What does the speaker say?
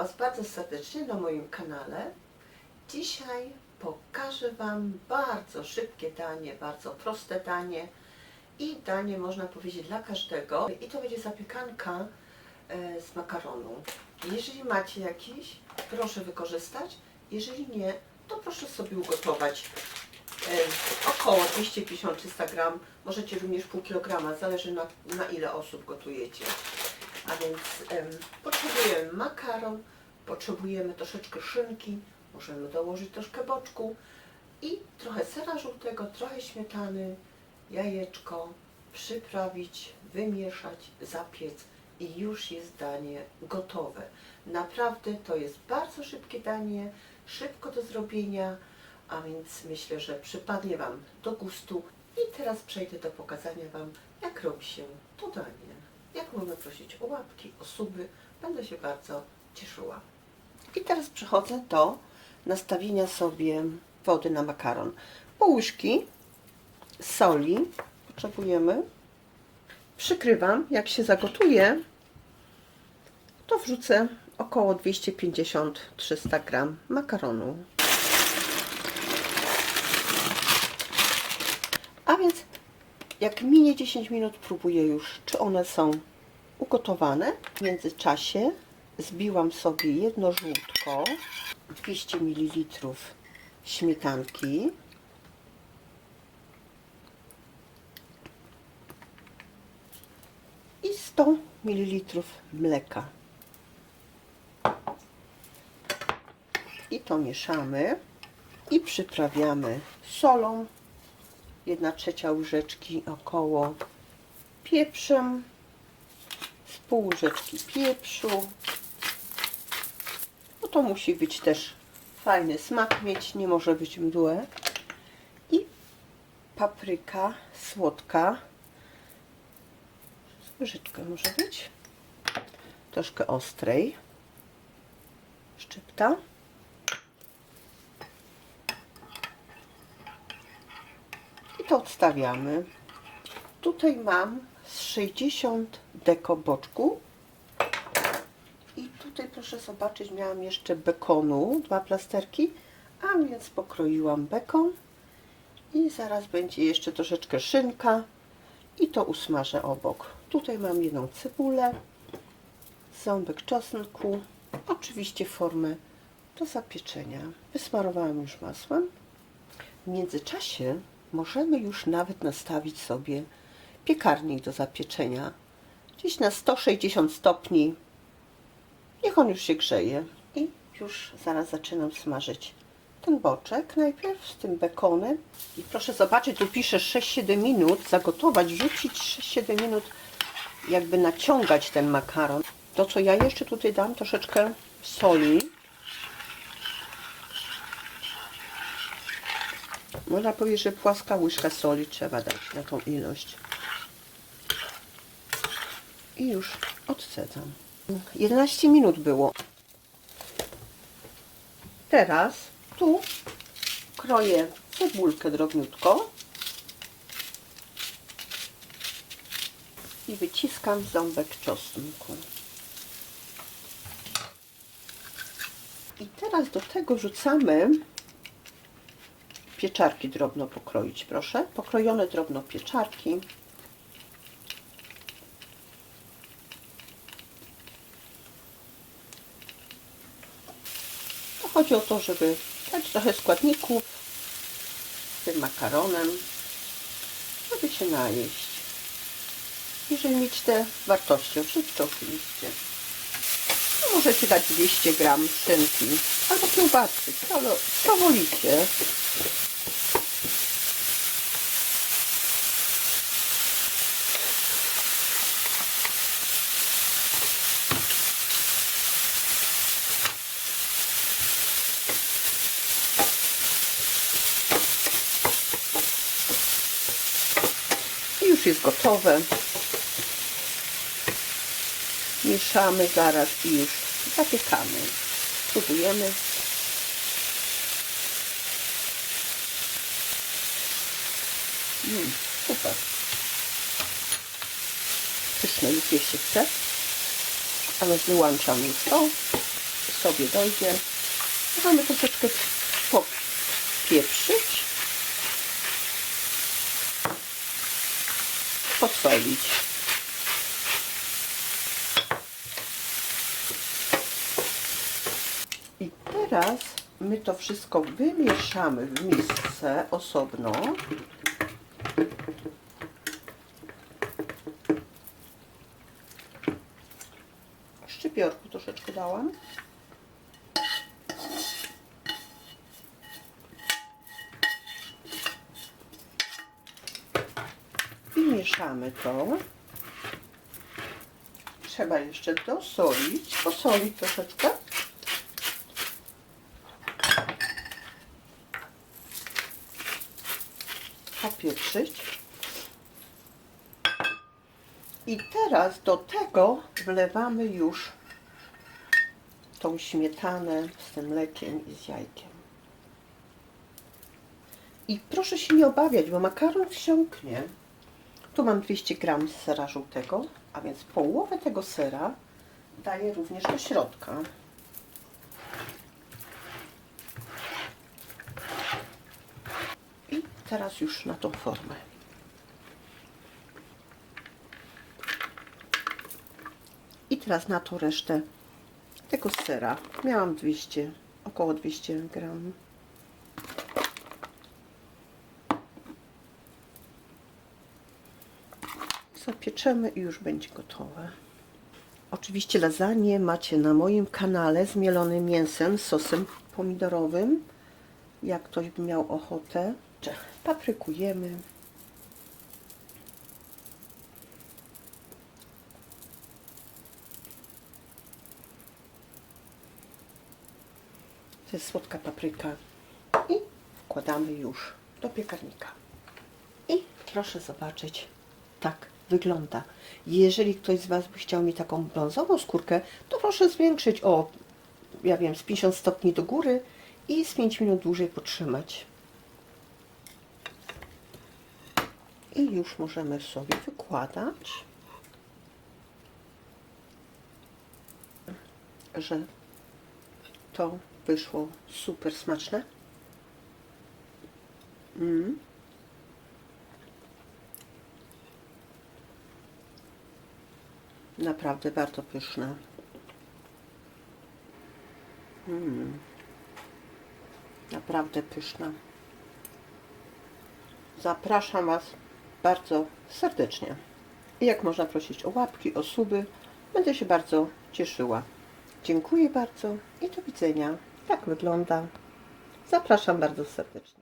Was bardzo serdecznie na moim kanale. Dzisiaj pokażę Wam bardzo szybkie danie, bardzo proste danie i danie można powiedzieć dla każdego. I to będzie zapiekanka e, z makaronu. Jeżeli macie jakiś, proszę wykorzystać. Jeżeli nie, to proszę sobie ugotować e, około 250-300 gram. Możecie również pół kilograma, zależy na, na ile osób gotujecie. A więc em, potrzebujemy makaron, potrzebujemy troszeczkę szynki, możemy dołożyć troszkę boczku i trochę sera żółtego, trochę śmietany, jajeczko, przyprawić, wymieszać, zapiec i już jest danie gotowe. Naprawdę to jest bardzo szybkie danie, szybko do zrobienia, a więc myślę, że przypadnie Wam do gustu. I teraz przejdę do pokazania Wam, jak robi się to danie. Jak mogę prosić o łapki, o suby, będę się bardzo cieszyła. I teraz przechodzę do nastawienia sobie wody na makaron. Pół łyżki soli potrzebujemy. Przykrywam, jak się zagotuje, to wrzucę około 250-300 gram makaronu. A więc jak minie 10 minut, próbuję już, czy one są ugotowane. W międzyczasie zbiłam sobie jedno żółtko, 200 ml śmietanki, i 100 ml mleka. I to mieszamy i przyprawiamy solą 1 trzecia łyżeczki około pieprzem, z pół łyżeczki pieprzu. No to musi być też fajny smak mieć, nie może być mdłe. I papryka słodka, łyżeczka może być, troszkę ostrej, szczypta. To odstawiamy. Tutaj mam z 60 deko boczku. I tutaj proszę zobaczyć, miałam jeszcze bekonu, dwa plasterki, a więc pokroiłam bekon. I zaraz będzie jeszcze troszeczkę szynka i to usmażę obok. Tutaj mam jedną cebulę, ząbek czosnku, oczywiście formę do zapieczenia. Wysmarowałam już masłem. W międzyczasie możemy już nawet nastawić sobie piekarnik do zapieczenia. Gdzieś na 160 stopni. Niech on już się grzeje. I już zaraz zaczynam smażyć ten boczek najpierw z tym bekonem. I proszę zobaczyć, tu pisze 6-7 minut. Zagotować, wrzucić 6-7 minut, jakby naciągać ten makaron. To, co ja jeszcze tutaj dam, troszeczkę soli. Można powiedzieć, że płaska łyżka soli trzeba dać na tą ilość. I już odcedzam. 11 minut było. Teraz tu kroję cebulkę drobniutko i wyciskam ząbek czosnku. I teraz do tego wrzucamy pieczarki drobno pokroić, proszę. Pokrojone drobno pieczarki. To chodzi o to, żeby dać trochę składników z tym makaronem, żeby się najeść. I żeby mieć te wartości odżywcze oczywiście. No, możecie dać 200 gram szynki albo kiełbasy, co, co wolicie. Już jest gotowe. Mieszamy zaraz i już zapiekamy. Spróbujemy. Mm, super. Pyszne już jeść się chce. Ale wyłączam już to. sobie dojdzie. Możemy troszeczkę popieprzyć. Posolić. I teraz my to wszystko wymieszamy w misce osobno. Szczypiorku troszeczkę dałam. I mieszamy to. Trzeba jeszcze dosolić, posolić troszeczkę. popieprzyć. I teraz do tego wlewamy już tą śmietanę z tym mlekiem i z jajkiem. I proszę się nie obawiać, bo makaron wsiąknie. Tu mam 200 gram sera żółtego, a więc połowę tego sera daję również do środka. I teraz już na tą formę. I teraz na tą resztę tego sera. Miałam 200, około 200 gram. Zapieczemy i już będzie gotowe. Oczywiście lasagne macie na moim kanale z mielonym mięsem, sosem pomidorowym. Jak ktoś by miał ochotę. Paprykujemy. To jest słodka papryka. I wkładamy już do piekarnika. I proszę zobaczyć, tak wygląda. Jeżeli ktoś z Was by chciał mieć taką brązową skórkę, to proszę zwiększyć o, ja wiem, z 50 stopni do góry i z 5 minut dłużej potrzymać. I już możemy sobie wykładać, że to wyszło super smaczne. Mm. Naprawdę bardzo pyszne. Mm. Naprawdę pyszne. Zapraszam Was bardzo serdecznie. I jak można prosić o łapki, o suby, będę się bardzo cieszyła. Dziękuję bardzo i do widzenia. Tak wygląda. Zapraszam bardzo serdecznie.